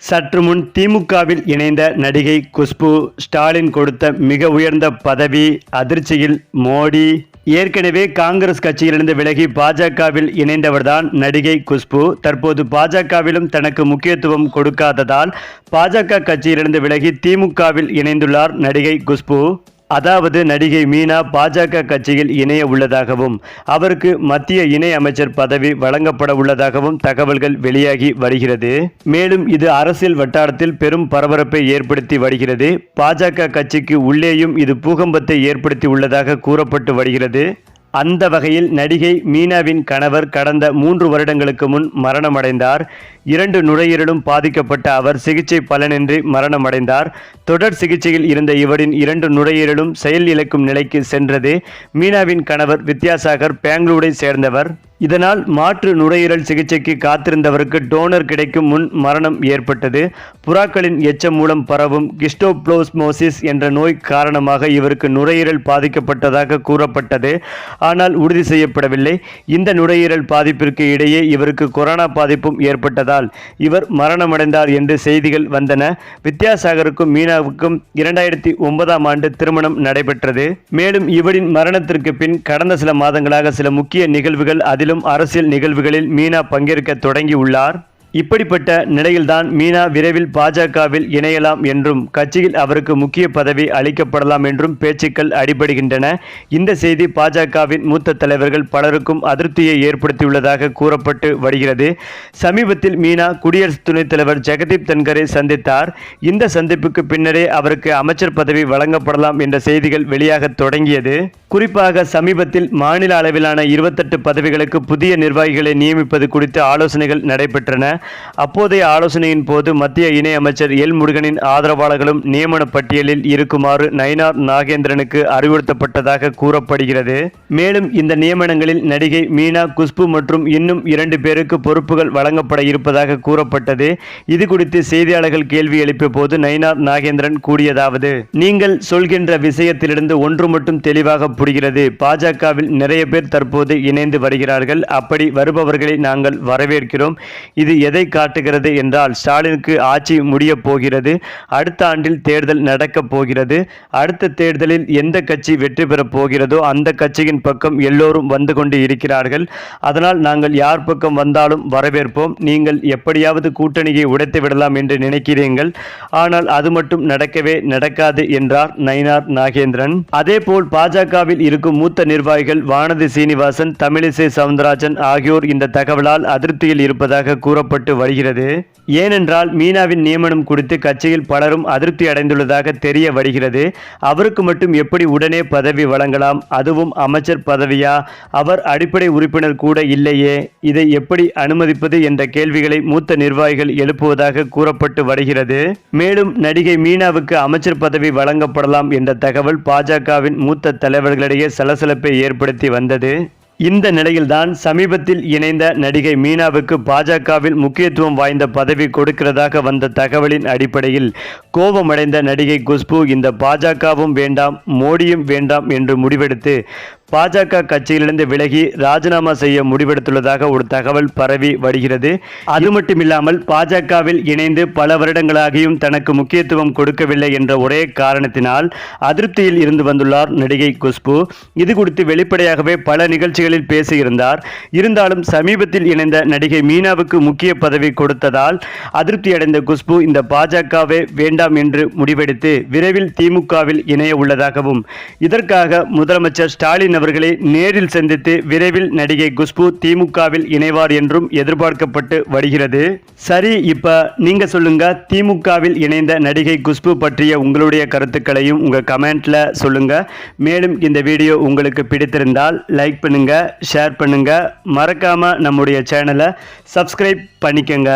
சற்று முன் திமுகவில் இணைந்த நடிகை குஷ்பு ஸ்டாலின் கொடுத்த மிக உயர்ந்த பதவி அதிர்ச்சியில் மோடி. ஏற்கனவே காங்கிரஸ் கட்சியிலிருந்து விலகி பாஜகவில் இணைந்தவர்தான் நடிகை குஷ்பு. தற்போது பாஜகவிலும் தனக்கு முக்கியத்துவம் கொடுக்காததால் பாஜக கட்சியிலிருந்து விலகி திமுகவில் இணைந்துள்ளார் நடிகை குஷ்பு. அதாவது நடிகை மீனா பாஜக கட்சியில் இணைய உள்ளதாகவும் அவருக்கு மத்திய இணை அமைச்சர் பதவி வழங்கப்பட உள்ளதாகவும் தகவல்கள் வெளியாகி வருகிறது. மேலும் இது அரசியல் வட்டாரத்தில் பெரும் பரபரப்பை ஏற்படுத்தி வருகிறது. பாஜக கட்சிக்கு உள்ளேயும் இது பூகம்பத்தை ஏற்படுத்தி உள்ளதாக கூறப்பட்டு வருகிறது. அந்த வகையில் நடிகை மீனாவின் கணவர் கடந்த மூன்று வருடங்களுக்கு முன் மரணமடைந்தார். இரண்டு நுரையீரலும் பாதிக்கப்பட்ட அவர் சிகிச்சை பலனின்றி மரணமடைந்தார். தொடர் சிகிச்சையில் இருந்த இவரின் இரண்டு நுரையீரலும் செயல் இழக்கும் நிலைக்கு சென்றது. மீனாவின் கணவர் வித்யாசாகர் பெங்களூரை சேர்ந்தவர். இதனால் மாற்று நுரையீரல் சிகிச்சைக்கு காத்திருந்தவருக்கு டோனர் கிடைக்கும் முன் மரணம் ஏற்பட்டது. புறாக்களின் எச்சம் மூலம் பரவும் கிஸ்டோப்ளோஸ்மோசிஸ் என்ற நோய் காரணமாக இவருக்கு நுரையீரல் பாதிக்கப்பட்டதாக கூறப்பட்டது. ஆனால் உறுதி செய்யப்படவில்லை. இந்த நுரையீரல் பாதிப்பிற்கு இடையே இவருக்கு கொரோனா பாதிப்பும் ஏற்பட்டதால் இவர் மரணமடைந்தார் என்று செய்திகள் வந்தன. வித்யாசாகருக்கும் மீனாவுக்கும் இரண்டாயிரத்தி ஒன்பதாம் ஆண்டு திருமணம் நடைபெற்றது. மேலும் இவரின் மரணத்திற்கு பின் கடந்த சில மாதங்களாக சில முக்கிய நிகழ்வுகள் அதிலும் அரசியல் நிகழ்வுகளில் மீனா பங்கேற்க தொடங்கியுள்ளார். இப்படிப்பட்ட நிலையில்தான் மீனா விரைவில் பாஜகவில் இணையலாம் என்றும் கட்சியில் அவருக்கு முக்கிய பதவி அளிக்கப்படலாம் என்றும் பேச்சுக்கள் அடிபடுகின்றன. இந்த செய்தி பாஜகவின் மூத்த தலைவர்கள் பலருக்கும் அதிருப்தியை ஏற்படுத்தியுள்ளதாக கூறப்பட்டு வருகிறது. சமீபத்தில் மீனா குடியரசு துணைத் தலைவர் ஜெகதீப் தன்கரை சந்தித்தார். இந்த சந்திப்புக்கு பின்னரே அவருக்கு அமைச்சர் பதவி வழங்கப்படலாம் என்ற செய்திகள் வெளியாக தொடங்கியது. குறிப்பாக சமீபத்தில் மாநில அளவிலான இருபத்தெட்டு பதவிகளுக்கு புதிய நிர்வாகிகளை நியமிப்பது குறித்து ஆலோசனைகள் நடைபெற்றன. அப்போதைய ஆலோசனையின் போது மத்திய இணை அமைச்சர் எல் முருகனின் ஆதரவாளர்களும் நியமன பட்டியலில் இருக்குமாறு நயினார் நாகேந்திரனுக்கு அறிவுறுத்தப்பட்டதாக கூறப்படுகிறது. மேலும் இந்த நியமனங்களில் நடிகை மீனா குஷ்பு மற்றும் இன்னும் இரண்டு பேருக்கு பொறுப்புகள் வழங்கப்பட இருப்பதாக கூறப்பட்டது. இது குறித்து செய்தியாளர்கள் கேள்வி எழுப்பிய போது நயினார் நாகேந்திரன் கூறியதாவது நீங்கள் சொல்கின்ற விஷயத்திலிருந்து ஒன்று மட்டும் தெளிவாக பிடிக்கிறது பாஜகவில் நிறைய பேர் தற்போது இணைந்து வருகிறார்கள். அப்படி வருபவர்களை நாங்கள் வரவேற்கிறோம். இது எதை காட்டுகிறது என்றால் ஸ்டாலினுக்கு ஆட்சி முடியப் போகிறது. அடுத்த ஆண்டில் தேர்தல் நடக்கப் போகிறது. அடுத்த தேர்தலில் எந்த கட்சி வெற்றி பெறப் போகிறதோ அந்த கட்சியின் பக்கம் எல்லோரும் வந்து கொண்டு இருக்கிறார்கள். அதனால் நாங்கள் யார் பக்கம் வந்தாலும் வரவேற்போம். நீங்கள் எப்படியாவது கூட்டணியை உடைத்து விடலாம் என்று நினைக்கிறீர்கள். ஆனால் அது மட்டும் நடக்கவே நடக்காது என்றார் நயினார் நாகேந்திரன். அதேபோல் இந்தியாவில் இருக்கும் மூத்த நிர்வாகிகள் வானதி சீனிவாசன் தமிழிசை சவுந்தரராஜன் ஆகியோர் இந்த தகவலால் அதிருப்தியில் இருப்பதாக கூறப்பட்டு வருகிறது. ஏனென்றால் மீனாவின் நியமனம் குறித்து கட்சியில் பலரும் அதிருப்தி அடைந்துள்ளதாக தெரிய வருகிறது. அவருக்கு மட்டும் எப்படி உடனே பதவி வழங்கலாம்? அதுவும் அமைச்சர் பதவியா? அவர் அடிப்படை உறுப்பினர் கூட இல்லையே? இதை எப்படி அனுமதிப்பது என்ற கேள்விகளை மூத்த நிர்வாகிகள் எழுப்புவதாக கூறப்பட்டு வருகிறது. மேலும் நடிகை மீனாவுக்கு அமைச்சர் பதவி வழங்கப்படலாம் என்ற தகவல் பாஜகவின் மூத்த ரசிகர்களிடையே சலசலப்பை ஏற்படுத்தி வந்தது. இந்த நிலையில்தான் சமீபத்தில் இணைந்த நடிகை மீனாவுக்கு பாஜகவில் முக்கியத்துவம் வாய்ந்த பதவி கொடுக்கிறதாக வந்த தகவலின் அடிப்படையில் கோபமடைந்த நடிகை குஷ்பு இந்த பாஜகவும் வேண்டாம் மோடியும் வேண்டாம் என்று முடிவெடுத்து பாஜக கட்சியிலிருந்து விலகி ராஜினாமா செய்ய முடிவெடுத்துள்ளதாக ஒரு தகவல் பரவி வருகிறது. அது மட்டுமில்லாமல் பாஜகவில் இணைந்து பல வருடங்களாகியும் தனக்கு முக்கியத்துவம் கொடுக்கவில்லை என்ற ஒரே காரணத்தினால் அதிருப்தியில் இருந்து வந்துள்ளார் நடிகை குஷ்பு. இது குறித்து வெளிப்படையாகவே பல நிகழ்ச்சிகளில் பேசியிருந்தார். இருந்தாலும் சமீபத்தில் இணைந்த நடிகை மீனாவுக்கு முக்கிய பதவி கொடுத்ததால் அதிருப்தி அடைந்த குஷ்பு இந்த பாஜகவே வேண்டாம் என்று முடிவெடுத்து விரைவில் திமுகவில் இணைய உள்ளதாகவும் இதற்காக முதலமைச்சர் ஸ்டாலின் ஸ்டாலின் அவர்களை நேரில் சந்தித்து விரைவில் நடிகை குஷ்பு திமுகவில் இணைவார் என்றும் எதிர்பார்க்கப்பட்டு வருகிறது. சரி இப்ப நீங்க சொல்லுங்க திமுகவில் இணைந்த நடிகை குஷ்பு பற்றிய உங்களுடைய கருத்துக்களையும் உங்க கமெண்ட்ல சொல்லுங்க. மேலும் இந்த வீடியோ உங்களுக்கு பிடித்திருந்தால் லைக் பண்ணுங்க ஷேர் பண்ணுங்க. மறக்காம நம்முடைய சேனலை சப்ஸ்கிரைப் பண்ணிக்கங்க.